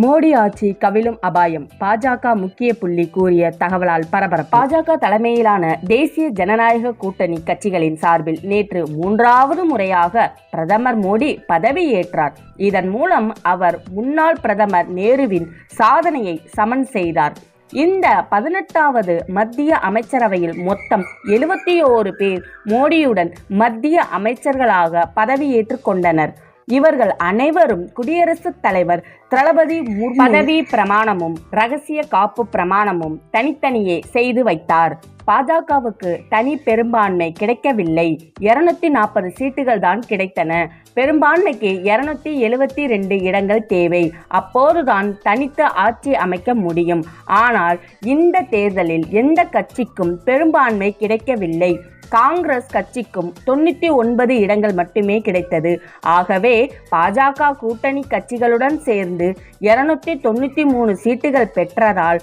மோடி ஆட்சி கவிழும் அபாயம். பாஜக முக்கிய புள்ளி கூறிய தகவலால் பரபரப்பு. பாஜக தலைமையிலான தேசிய ஜனநாயக கூட்டணி கட்சிகளின் சார்பில் நேற்று மூன்றாவது முறையாக பிரதமர் மோடி பதவியேற்றார் இதன் மூலம் அவர் முன்னாள் பிரதமர் நேருவின் சாதனையை சமன் செய்தார். இந்த பதினெட்டாவது மத்திய அமைச்சரவையில் மொத்தம் எழுபத்தி ஓரு பேர் மோடியுடன் மத்திய அமைச்சர்களாக பதவியேற்றுக் கொண்டனர். இவர்கள் அனைவரும் குடியரசுத் தலைவர் முர்மு பதவி பிரமாணமும் ரகசிய காப்பு பிரமாணமும் தனித்தனியே செய்து வைத்தார். பாஜகவுக்கு தனி பெரும்பான்மை கிடைக்கவில்லை. இருநூத்தி நாற்பது சீட்டுகள் தான் கிடைத்தன. பெரும்பான்மைக்கு இருநூத்தி எழுபத்தி ரெண்டு இடங்கள் தேவை. அப்போதுதான் தனித்து ஆட்சி அமைக்க முடியும். ஆனால் இந்த தேர்தலில் எந்த கட்சிக்கும் பெரும்பான்மை கிடைக்கவில்லை. காங்கிரஸ் கட்சிக்கும் தொண்ணூற்றி ஒன்பது இடங்கள் மட்டுமே கிடைத்தது. ஆகவே பாஜக கூட்டணி கட்சிகளுடன் சேர்ந்து இருநூத்தி தொண்ணூற்றி மூணு சீட்டுகள் பெற்றதால்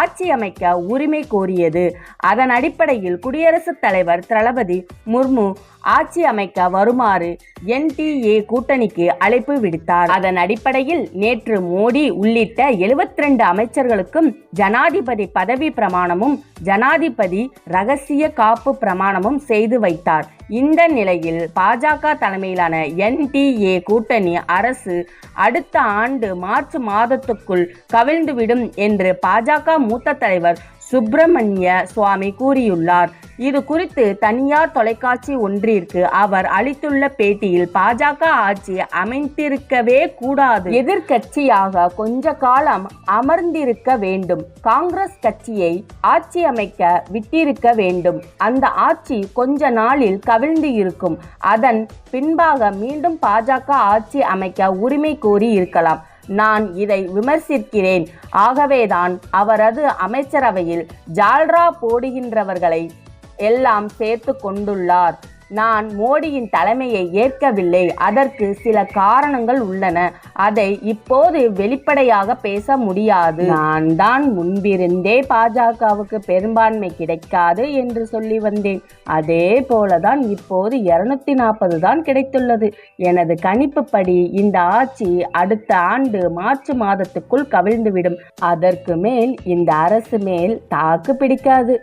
ஆட்சி அமைக்க உரிமை கோரியது. அதன் அடிப்படையில் குடியரசுத் தலைவர் திரளபதி முர்மு ஆட்சி அமைக்க வருமாறு என்டிஏ கூட்டணிக்கு அழைப்பு விடுத்தார். அதன் அடிப்படையில் நேற்று மோடி உள்ளிட்ட 72 அமைச்சர்களுக்கும் ஜனாதிபதி பதவி பிரமாணமும் ஜனாதிபதி ரகசிய காப்பு பிரமாணமும் செய்து வைத்தார். இந்த நிலையில் பாஜக தலைமையிலான என்டிஏ கூட்டணி அரசு அடுத்த ஆண்டு மார்ச் மாதத்துக்குள் கவிழ்ந்துவிடும் என்று பாஜக மூத்த தலைவர் சுப்பிரமணிய சுவாமி கூறியுள்ளார். இது குறித்து தனியார் தொலைக்காட்சி ஒன்றிற்கு அவர் அளித்துள்ள பேட்டியில் பாஜக ஆட்சி அமைந்திருக்கவே கூடாது. எதிர்க்கட்சியாக கொஞ்ச காலம் அமர்ந்திருக்க வேண்டும். காங்கிரஸ் கட்சியை ஆட்சி அமைக்க விட்டிருக்க வேண்டும். அந்த ஆட்சி கொஞ்ச நாளில் கவிழ்ந்து இருக்கும். அதன் பின்பாக மீண்டும் பாஜக ஆட்சி அமைக்க உரிமை கோரி இருக்கலாம். நான் இதை விமர்சிக்கிறேன். ஆகவேதான் அவரது அமைச்சரவையில் ஜால்ரா போடுகின்றவர்களை எல்லாம் சேர்த்து கொண்டுள்ளார். நான் மோடியின் தலைமையை ஏற்கவில்லை. அதற்கு சில காரணங்கள் உள்ளன. அதை இப்போது வெளிப்படையாக பேச முடியாது. நான் தான் முன்பிருந்தே பாஜகவுக்கு பெரும்பான்மை கிடைக்காது என்று சொல்லி வந்தேன். அதே போலதான் இப்போது இருநூத்தி நாற்பது தான் கிடைத்துள்ளது. எனது கணிப்புப்படி இந்த ஆட்சி அடுத்த ஆண்டு மார்ச் மாதத்துக்குள் கவிழ்ந்துவிடும். அதற்கு மேல் இந்த அரசு மேல் தாக்கு பிடிக்காது.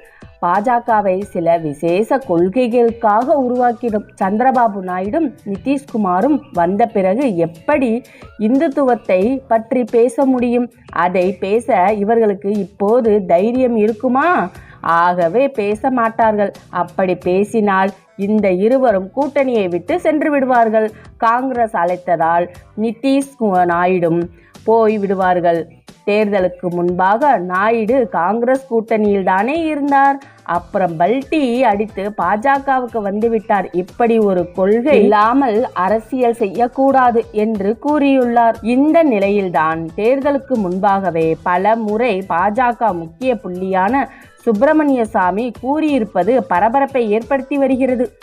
பாஜகவை சில விசேஷ கொள்கைகளுக்காக உருவாக்கிடும் சந்திரபாபு நாயுடும் நிதிஷ்குமாரும் வந்த பிறகு எப்படி இந்துத்துவத்தை பற்றி பேச முடியும்? அதை பேச இவர்களுக்கு இப்போது தைரியம் இருக்குமா? ஆகவே பேச மாட்டார்கள். அப்படி பேசினால் இந்த இருவரும் கூட்டணியை விட்டு சென்று விடுவார்கள். காங்கிரஸ் அழைத்ததால் நிதிஷ் நாயுடும் போய் விடுவார்கள். தேர்தலுக்கு முன்பாக நாயுடு காங்கிரஸ் கூட்டணியில் தானே இருந்தார். அப்புறம் பல்டி அடித்து பாஜகவுக்கு வந்துவிட்டார். இப்படி ஒரு கொள்கை இல்லாமல் அரசியல் செய்யக்கூடாது என்று கூறியுள்ளார். இந்த நிலையில்தான் தேர்தலுக்கு முன்பாகவே பல முறை பாஜக முக்கிய புள்ளியான சுப்பிரமணிய சாமி கூறியிருப்பது பரபரப்பை ஏற்படுத்தி வருகிறது.